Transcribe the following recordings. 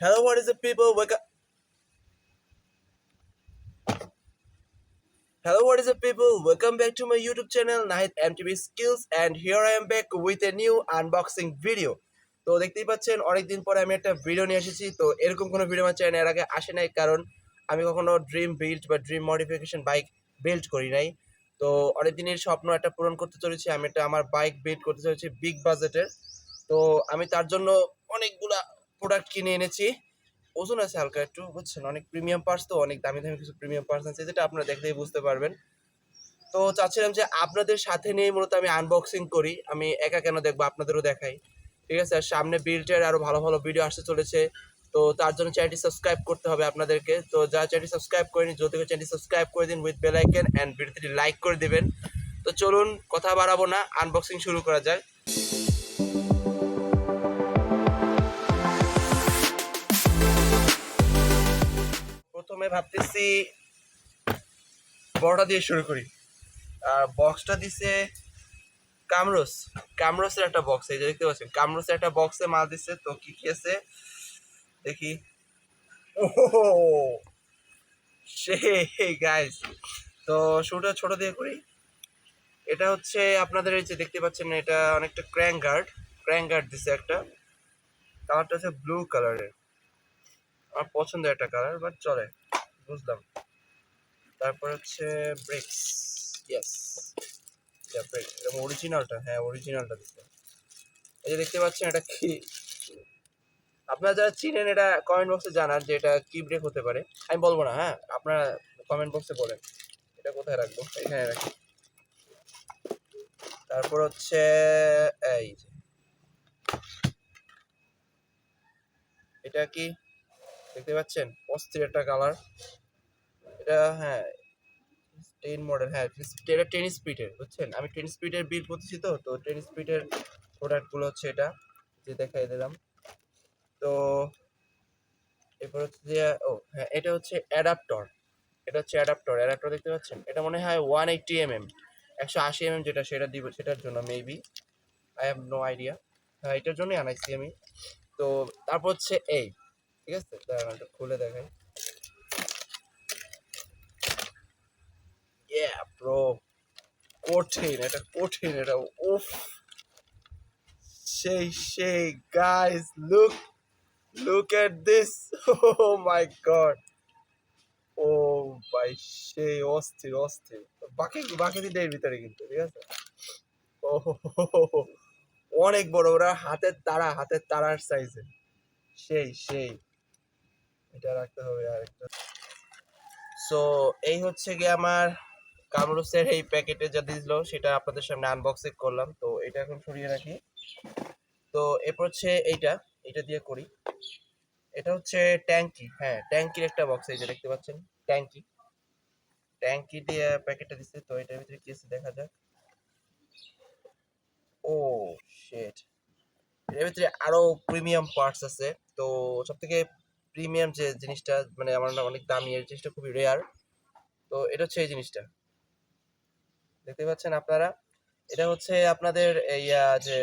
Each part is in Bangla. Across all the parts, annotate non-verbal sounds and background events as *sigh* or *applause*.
Hello, what is the people? Welcome. Hello, what is the people? Welcome back to my YouTube channel, Nahid MTV Skills, and here I am back with a new unboxing video. তো দেখতেই পাচ্ছেন অনেকদিন পরে আমি একটা ভিডিও নিয়ে এসেছি তো এরকম কোনো ভিডিও আমার চ্যানেল এর আগে আসে নাই কারণ আমি কখনো ড্রিম বিল্ড বা ড্রিম মডিফিকেশন বাইক বিল্ড করি নাই তো অনেক দিনের স্বপ্ন একটা পূরণ করতে চলেছি আমি একটা আমার বাইক বিল্ড করতে চলেছি বিগ বাজেটের তো আমি তার জন্য অনেকগুলা প্রোডাক্ট কিনে এনেছি। ওজন আছে হালকা একটু, বুঝছেন? অনেক প্রিমিয়াম পার্স তো, অনেক দামি দামি কিছু প্রিমিয়াম পার্স আছে, যেটা আপনারা দেখলেই বুঝতে পারবেন। তো চাচ্ছিলাম যে আপনাদের সাথে নিয়ে মূলত আমি আনবক্সিং করি। আমি একা কেন দেখব? আপনাদেরও দেখাই। ঠিক আছে? আর সামনে বিল্টের আরও ভালো ভালো ভিডিও আসতে চলেছে। তো তার জন্য চ্যানেলটি সাবস্ক্রাইব করতে হবে আপনাদেরকে। তো যারা চ্যানেলটি সাবস্ক্রাইব করেনি যত চ্যানেলটি সাবস্ক্রাইব করে দিন উইথ বেল আইকন অ্যান্ড ভিডিওটি লাইক করে দিবেন। তো চলুন, কথা বাড়াবো না। আনবক্সিং শুরু করা যাক। প্রথমে ভাবতেছি বড়টা দিয়ে শুরু করি। আর বক্সটা দিছে কামরোস। কামরোসের একটা বক্স এই যে দেখতে পাচ্ছেন, কামরোসের একটা বক্সে মাল দিছে। তো কি আছে? দেখি। ওহো সে গাইস তো শুরুটা ছোট দিয়ে করি। এটা হচ্ছে আপনাদের এই যে দেখতে পাচ্ছেন, এটা অনেকটা ক্র্যাং গার্ড ক্র্যাং গার্ড দিছে একটা। কালারটা হচ্ছে ব্লু কালারের আমার পছন্দের একটা কালার বাট চলে। বুঝলাম। তারপর হচ্ছে ব্রেকস ইয়েস ব্রেক এটা অরিজিনালটা হ্যাঁ অরিজিনালটা দিচ্ছে এই যে দেখতে পাচ্ছেন, এটা কি? আপনারা যারা চিনেন, এটা কমেন্ট বক্সে জানান যে এটা কি ব্রেক হতে পারে। আমি বলব না হ্যাঁ আপনারা কমেন্ট বক্সে বলেন, এটা কোথায় রাখব? এখানে রাখি। তারপর হচ্ছে, এই এটা কি? দেখতে পাচ্ছেন? অস্থির একটা কালার এটা হ্যাঁ টেন মডেল হ্যাঁ এটা টেন স্পিডের বুঝছেন? আমি টেন স্পিডের বিল করতেছি তো তো টেন স্পিডের প্রোডাক্টগুলো হচ্ছে এটা, যে দেখাই দিলাম। তো এরপর হচ্ছে যে, ও হ্যাঁ এটা হচ্ছে অ্যাডাপ্টর এটা হচ্ছে অ্যাডাপ্টর অ্যাডাপ্টর দেখতে পাচ্ছেন? এটা মনে হয় ওয়ান এইটটি এম এম একশো আশি এম এম যেটা, সেটা দিব, সেটার জন্য maybe I have no idea হ্যাঁ এটার জন্যই আনাইছি আমি। তো তারপর হচ্ছে এই, ঠিক আছে? খুলে দেখাই। Yeah, bro. কঠিন এটা কঠিন, এটা উফ। সেই সেই guys look look at this oh my god ও ভাই, সেই, অস্থির অস্থির। বাকি বাকি দিনটা ভিতরে কিন্তু, ঠিক আছে? ও অনেক বড়, ওরা হাতের তারা, হাতের তারার সাইজে সেই সেই। এটা রাখতে হবে আর একটা সো এই হচ্ছে গিয়ে আমার কামরুসের এই প্যাকেটে যা দিল, সেটা আপনাদের সামনে আনবক্সিং করলাম। তো এটা এখন সরিয়ে রাখি। তো এরপর হচ্ছে এইটা এটা দিয়ে করি। এটা হচ্ছে ট্যাঙ্কি হ্যাঁ ট্যাঙ্কির একটা বক্স এই যে দেখতে পাচ্ছেন, ট্যাঙ্কি। ট্যাঙ্কি দিয়ে প্যাকেটটা দিচ্ছে তো এটার ভিতরে কি আছে দেখা যাক। ও শেট এর ভিতরে আরও প্রিমিয়াম পার্টস আছে। তো সব থেকে প্রিমিয়াম যে জিনিসটা মানে আমার অনেক দামি এই জিনিসটা খুবই রেয়ার তো এটা হচ্ছে এই জিনিসটা। দেখতে পাচ্ছেন আপনারা? এটা হচ্ছে আপনাদের এই যে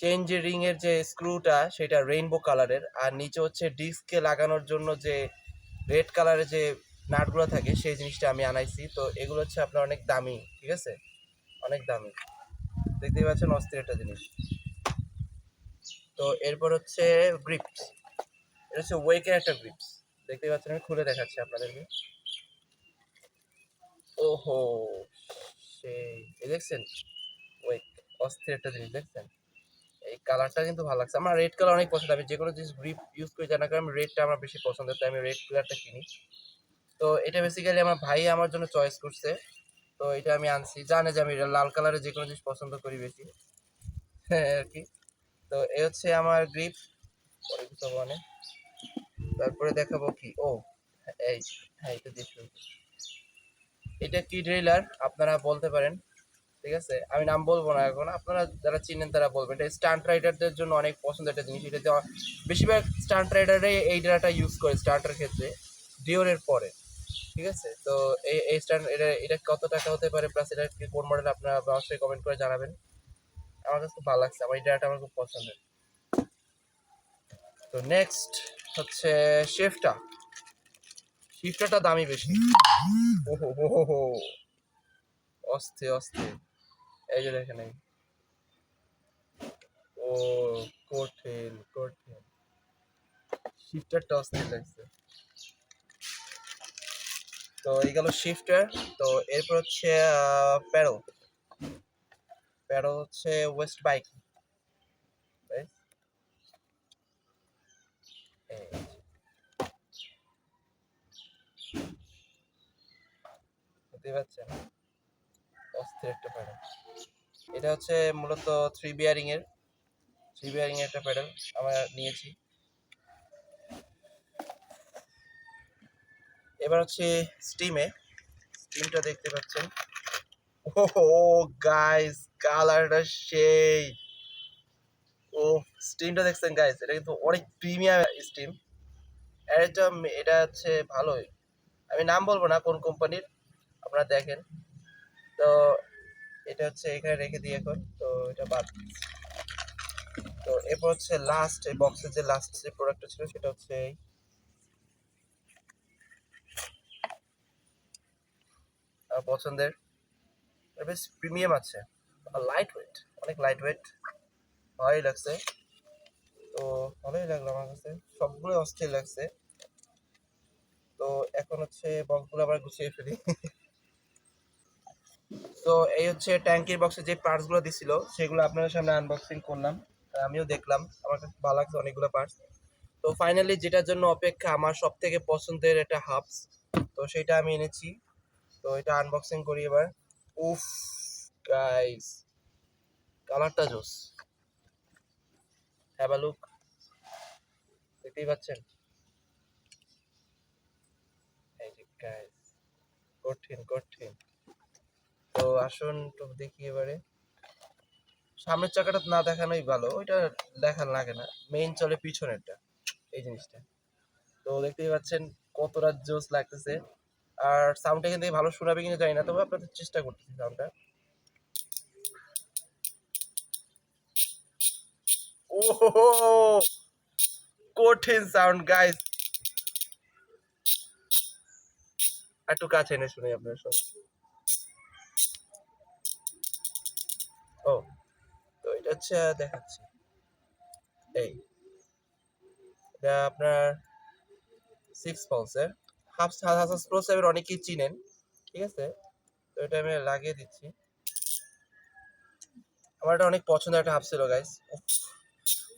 চেন যে রিং এর যে স্ক্রুটা সেটা রেইনবো কালারের আর নিচে হচ্ছে ডিস্কে লাগানোর জন্য যে রেড কালারের যে নাটগুলো থাকে, সেই জিনিসটা আমি আনাইছি। তো এগুলো হচ্ছে আপনার অনেক দামি, ঠিক আছে? অনেক দামি। দেখতেই পাচ্ছেন অস্থির একটা জিনিস। তো এরপর হচ্ছে গ্রিপস এটা হচ্ছে ওয়েকের একটা গ্রিপস দেখতেই পাচ্ছেন, আমি খুলে দেখাচ্ছি আপনাদেরকে। ওহো! সেই দেখছেন? ওয়েক অস্থির একটা জিনিস, দেখছেন? এই কালারটা কিন্তু ভালো লাগছে। আমার রেড কালার অনেক পছন্দ। আমি যে কোনো জিনিস গ্রিপ ইউজ করি, জানা কারণ রেডটা আমার বেশি পছন্দ। তাই আমি রেড কালারটা কিনি। তো এটা বেসিক্যালি আমার ভাই আমার জন্য চয়েস করছে। তো এটা আমি আনছি। জানে যে আমি লাল কালারের যে কোনো জিনিস পছন্দ করি বেশি। হ্যাঁ আর কি। তো এই হচ্ছে আমার গ্রিপ পরে মানে। তারপরে দেখাবো কি। ও, এই হ্যাঁ এটা দিয়ে শুরু। এটা কি ড্রিলার আপনারা বলতে পারেন। ঠিক আছে? আমি নাম বলব না এখন। আপনারা যারা চিনেন তারা বলবেন। এটা স্টান্ট রাইডারদের জন্য অনেক পছন্দের একটা জিনিস। এটা বেশিরভাগ স্টান্ট রাইডারে এই ড্রাটা ইউজ করে স্টার্টার ক্ষেত্রে ডিওরের পরে। ঠিক আছে? তো এই এই স্ট্যান্ড এটা এটা কত টাকা হতে পারে? প্লাস এটা কি, কোন মডেল আপনারা অবশ্যই কমেন্ট করে জানাবেন। আমার কাছে খুব ভালো লাগছে। আমার এই ড্রাটা আমার খুব পছন্দের। তো নেক্সট হচ্ছে শেফটা শিফটাটা দামি বেশি। ওহো হো হো হো অস্থে অস্থে। এই যে দেখেন ও, কঠিন কঠিন। শিফটারটা অস্থির লাগছে। তো এই গেল শিফটার তো এরপর হচ্ছে প্যারো প্যারো হচ্ছে ওয়েস্ট বাইক বুঝতে পারছেন অস্থির একটা প্যাডেল এটা হচ্ছে মূলত থ্রি বিয়ারিং এর। থ্রি বিয়ারিং এর একটা প্যাডেল আমরা নিয়েছি। এবার হচ্ছে স্টিমে স্টিমটা দেখতে পাচ্ছেন। ও গাইস কালারটা সেই। ও স্টিমটা দেখছেন গাইস এটা কিন্তু অনেক প্রিমিয়াম স্টিম এটা এটা হচ্ছে ভালোই। আমি নাম বলব না কোন কোম্পানির আপনারা দেখেন। তো এটা হচ্ছে এখানে রেখে দিই এখন। তো এটা বাদ তো এরপর হচ্ছে লাস্ট এই বক্সের যে লাস্ট যে প্রোডাক্টটা ছিল, সেটা হচ্ছে এই। পছন্দের। বেশ প্রিমিয়াম আছে। লাইট ওয়েট অনেক লাইট ওয়েট ভালোই লাগছে। তো ভালোই লাগল আমার কাছে। সবগুলো অস্থির লাগছে। তো এখন হচ্ছে বক্সগুলো আবার গুছিয়ে ফেলি। তো এই হচ্ছে ট্যাঙ্কির বক্সে যে পার্টসগুলো দিছিল, সেগুলো আপনাদের সামনে আনবক্সিং করলাম। আমিও দেখলাম, আমার কাছে ভালো লাগছে অনেকগুলো পার্টস তো ফাইনালি যেটার জন্য অপেক্ষা, আমার সব থেকে পছন্দের একটা হাবস তো সেটা আমি এনেছি। তো এটা আনবক্সিং করি এবার। উফ গাইস কালারটা জোস। হ্যাভ আ লুক দেখতেই পাচ্ছেন? কঠিন কঠিন। তো আসুন তো দেখি এবারে। সামনের চাকাটা না দেখানোই ভালো, ওইটা দেখান লাগে না। মেইন চলে পিছনেরটা, এই জিনিসটা। তো দেখতেই পাচ্ছেন কতটা জোস লাগতেছে। আর সাউন্ডটা এখান থেকে ভালো শোনাবে কিনা জানি না, তবে আপনাদের চেষ্টা করতেছি সাউন্ডটা কঠিন সাউন্ড গাইস একটু কাছে এনে শুনে আপনার সঙ্গে। তো হচ্ছে দেখাচ্ছি। এই এটা আপনার সিক্স পালসের হাফ হাসাস প্রো সেভেন অনেকেই চিনেন, ঠিক আছে? তো এটা আমি লাগিয়ে দিচ্ছি। আমার এটা অনেক পছন্দের একটা হাফ ছিল গাইস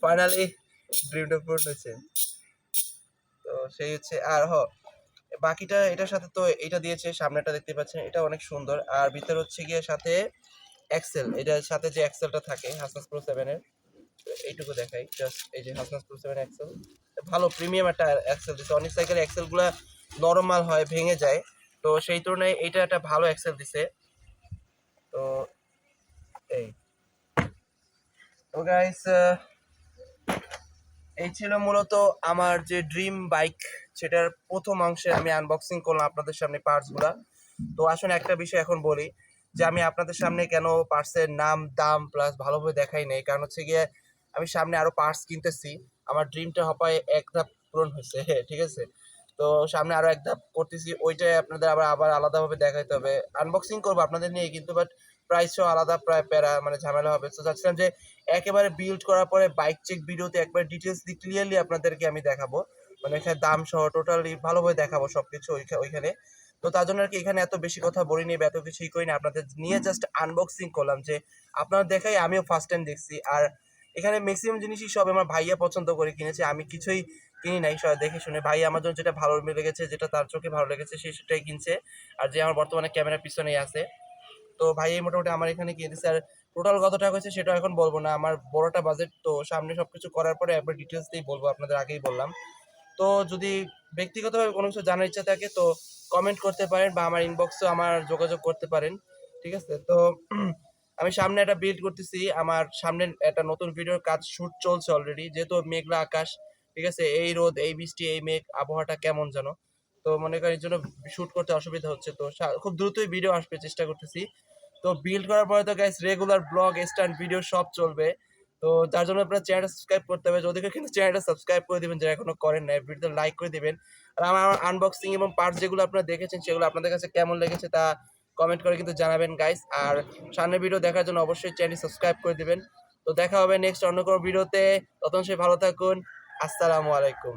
ফাইনালি ড্রিমটা পূর্ণ হয়েছে। তো সেই হচ্ছে, আর হ, বাকিটা এটার সাথে তো এটা দিয়েছে সামনেটা দেখতে পাচ্ছেন, এটা অনেক সুন্দর। আর ভিতরে হচ্ছে গিয়ে সাথে এক্সেল এটার সাথে যে এক্সেলটা থাকে হাসনাস প্রো সেভেনের এইটুকু দেখাই জাস্ট এই যে হাসনাস প্রো সেভেন এক্সেল ভালো প্রিমিয়াম একটা এক্সেল দিছে। অনেক সাইকেল এক্সেলগুলো নরমাল হয়, ভেঙে যায়, তো সেই তুলনায় এটা একটা ভালো এক্সেল দিছে। তো, এই। তো গাইস এই ছিল মূলত আমার যে ড্রিম বাইক সেটার প্রথম অংশে আমি আনবক্সিং করলাম আপনাদের সামনে পার্টসগুলা তো আসলে একটা বিষয় এখন বলি যে আমি আপনাদের সামনে কেন পার্টসের নাম, দাম প্লাস ভালোভাবে দেখাই নেই। কারণ হচ্ছে গিয়ে আমি সামনে আরও পার্টস কিনতেছি। আমার ড্রিমটা হপায় এক ধাপ পূরণ হয়েছে, *laughs* ঠিক আছে? তো সামনে আরও এক ধাপ করতেছি, ওইটাই আপনাদের আবার আবার আলাদাভাবে দেখাইতে হবে। আনবক্সিং করব আপনাদের নিয়ে কিন্তু বাট প্রাইসও আলাদা, প্রায় প্যারা মানে ঝামেলা হবে। তো চাচ্ছিলাম যে একেবারে বিল্ড করার পরে বাইক চেক ভিডিওতে একবার ডিটেলস দিয়ে ক্লিয়ারলি আপনাদেরকে আমি দেখাবো। মানে এখানে দাম সহ টোটালি ভালোভাবে দেখাবো সবকিছু ওইখা- ওইখানে। তো তার জন্য আর কি এখানে এত বেশি কথা বলিনি এত কিছুই করি না আপনাদের নিয়ে জাস্ট আনবক্সিং করলাম যে আপনারা দেখাই আমিও ফার্স্ট টাইম দেখছি। আর এখানে ম্যাক্সিমাম জিনিসই সব আমার ভাইয়া পছন্দ করে কিনেছে। আমি কিছুই কিনি নাই সব দেখে শুনে। ভাই আমার জন্য যেটা ভালো লেগেছে, যেটা তার চোখে ভালো লেগেছে, সে সেটাই কিনছে। আর যে আমার বর্তমানে ক্যামেরার পিছনেই আছে। তো ভাই এই মোটামুটি আমার এখানে কিনে দিচ্ছে আর টোটাল কত টাকা হয়েছে সেটা এখন বলব না। আমার বড়টা বাজেট তো সামনে সবকিছু করার পরে একবার ডিটেলস দিয়ে বলব। আপনাদের আগেই বললাম। তো যদি ব্যক্তিগতভাবে কোনো কিছু জানার ইচ্ছা থাকে, তো কমেন্ট করতে পারেন বা আমার ইনবক্সে আমার যোগাযোগ করতে পারেন, ঠিক আছে? তো *clears throat* আমি সামনে একটা বিল্ড করতেছি, আমার সামনে একটা নতুন ভিডিওর কাজ শুট চলছে অলরেডি যেহেতু মেঘলা আকাশ, ঠিক আছে? এই রোদ, এই বৃষ্টি, এই মেঘ, আবহাওয়াটা কেমন যেন? তো মনে করেন এর জন্য শুট করতে অসুবিধা হচ্ছে, তো খুব দ্রুতই ভিডিও আসবে, চেষ্টা করতেছি। তো বিল্ড করার পরে তো guys regular blog stand video সব চলবে। তো যার জন্য আপনার চ্যানেলটা সাবস্ক্রাইব করতে হবে। যদি কিন্তু চ্যানেলটা সাবস্ক্রাইব করে দিবেন, যারা এখনও করেন নাই, ভিডিওতে লাইক করে দিবেন। আর আমার আনবক্সিং এবং পার্ট যেগুলো আপনারা দেখেছেন, সেগুলো আপনাদের কাছে কেমন লেগেছে তা কমেন্ট করে কিন্তু জানাবেন গাইস আর সামনের ভিডিও দেখার জন্য অবশ্যই চ্যানেল সাবস্ক্রাইব করে দিবেন। তো দেখা হবে নেক্সট অন্য কোনো ভিডিওতে ততক্ষণ সে ভালো থাকুন। আসসালামু আলাইকুম।